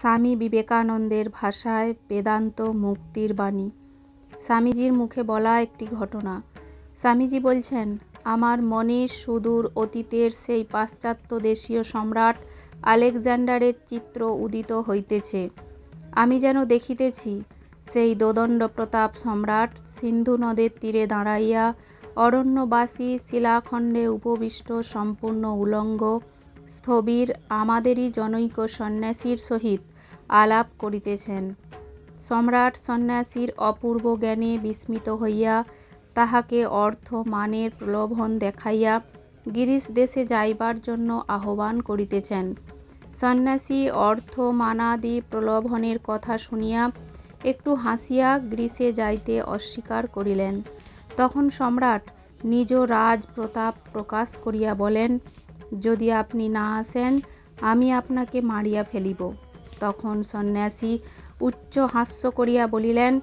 স্বামী বিবেকানন্দের ভাষায় বেদান্ত মুক্তির বাণী। স্বামীজির মুখে বলা একটি ঘটনা। স্বামীজি বলছেন, আমার মনে সুদূর অতীতের সেই পাশ্চাত্য দেশীয় সম্রাট আলেকজান্ডারের চিত্র উদিত হইতেছে। আমি যেন দেখিতেছি সেই দোদণ্ড প্রতাপ সম্রাট সিন্ধু নদের তীরে দাঁড়াইয়া অরণ্যবাসী শিলাখণ্ডে উপবিষ্ট সম্পূর্ণ উলঙ্গ স্থবির আমাদেরই জনৈক সন্ন্যাসীর সহিত আলাপ করিতেছেন। সম্রাট সন্ন্যাসীর অপূর্ব জ্ঞানে বিস্মিত হইয়া তাহাকে অর্থ, মানের প্রলোভন দেখাইয়া গিরিশ দেশে যাইবার জন্য আহ্বান করিতেছেন। সন্ন্যাসী অর্থ, মানাদি প্রলোভনের কথা শুনিয়া একটু হাসিয়া গ্রীসে যাইতে অস্বীকার করিলেন। তখন সম্রাট নিজ রাজ প্রতাপ প্রকাশ করিয়া বলেন যদি আপনি না আসেন, আমি আপনাকে মারিয়া ফেলিব। তখন সন্ন্যাসী উচ্চ হাস্য করিয়া বলিলেন,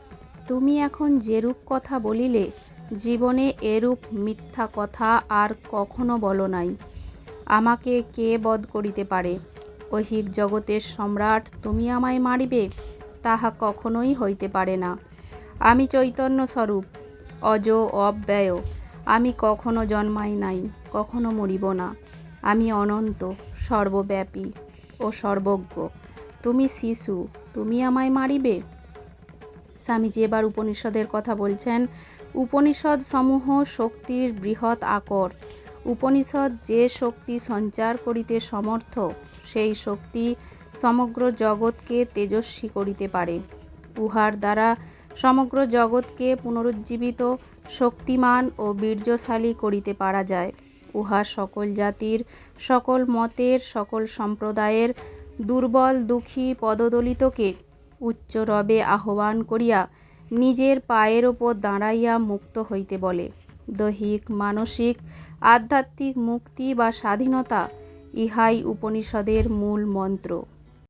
তুমি এখন যেরূপ কথা বলিলে, জীবনে এরূপ মিথ্যা কথা আর কখনো বলো নাই। আমাকে কে বধ করিতে পারে? ঐহিক জগতের সম্রাট তুমি আমায় মারিবে? তাহা কখনোই হইতে পারে না। আমি চৈতন্য স্বরূপ, অজ অব্যয়। আমি কখনো জন্মাই নাই, কখনো মরিব না। আমি অনন্ত, সর্বব্যাপী ও সর্বজ্ঞ। তুমি শিশু, তুমি আমায় মারিবে? স্বামীজি এবার উপনিষদের কথা বলছেন, উপনিষদ সমূহ শক্তির বৃহৎ আকর। উপনিষদ যে শক্তি সঞ্চার করিতে সমর্থ, সেই শক্তি সমগ্র জগৎকে তেজস্বী করিতে পারে। উহার দ্বারা সমগ্র জগৎকে পুনরুজ্জীবিত, শক্তিমান ও বীর্যশালী করিতে পারা যায়। উহা সকল জাতির, সকল মতের, সকল সম্প্রদায়ের দুর্বল, দুঃখী পদদলিতকে উচ্চ রবে আহ্বান করিয়া নিজের পায়ের ওপর দাঁড়াইয়া মুক্ত হইতে বলে। দৈহিক, মানসিক, আধ্যাত্মিক মুক্তি বা স্বাধীনতা ইহাই উপনিষদের মূল মন্ত্র।